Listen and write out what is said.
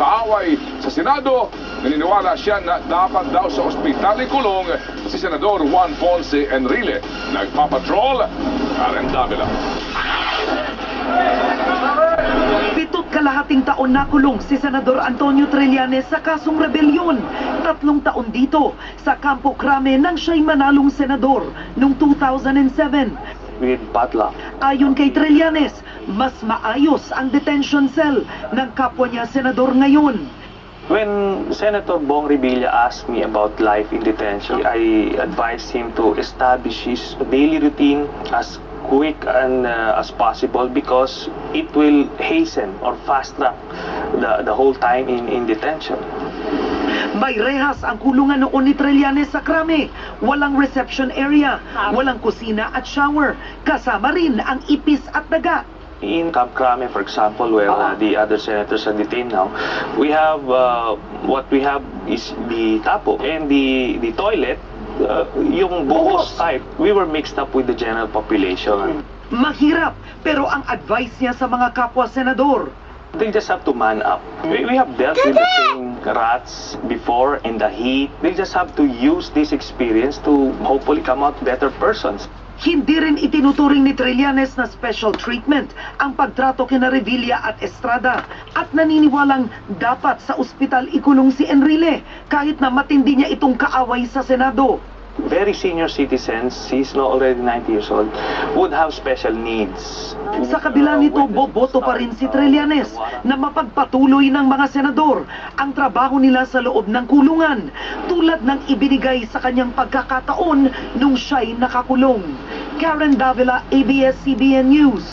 kaaway sa Senado. Naniniwala siya na dapat daw sa ospital ikulong si Senador Juan Ponce Enrile. Nagpapatrol, Karen Davila. Pito't kalahating taon nakulong si Senador Antonio Trillanes sa kasong rebelyon. Tatlong taon dito sa Campo Crame nang siya'y manalong senador noong 2007. With padlock. Ayon kay Trillanes, mas maayos ang detention cell ng kapwa niya senador ngayon. When Senator Bong Revilla asked me about life in detention, I advised him to establish his daily routine as quick and uh, as possible because it will hasten or fast track the, the whole time in, in detention. May rehas ang kulungan noon ni Trillanes sa Krame. Walang reception area, walang kusina at shower. Kasama rin ang ipis at daga. In Camp Crame, for example, where uh, the other senators are detained now, we have uh, what we have is the tapo and the the toilet. Uh, yung buhos type, we were mixed up with the general population. Mahirap, pero ang advice niya sa mga kapwa senador, They just have to man up. We, we have dealt with the same rats before in the heat. They just have to use this experience to hopefully come out better persons. Hindi rin itinuturing ni Trillanes na special treatment ang pagtrato kina Revilla at Estrada at naniniwalang dapat sa ospital ikulong si Enrile kahit na matindi niya itong kaaway sa Senado. Very senior citizens, he's now already 90 years old, would have special needs. Sa kabila nito, boboto pa rin si Trillanes na mapagpatuloy ng mga senador ang trabaho nila sa loob ng kulungan tulad ng ibinigay sa kanyang pagkakataon nung siya'y nakakulong. Karen Davila, ABS-CBN News.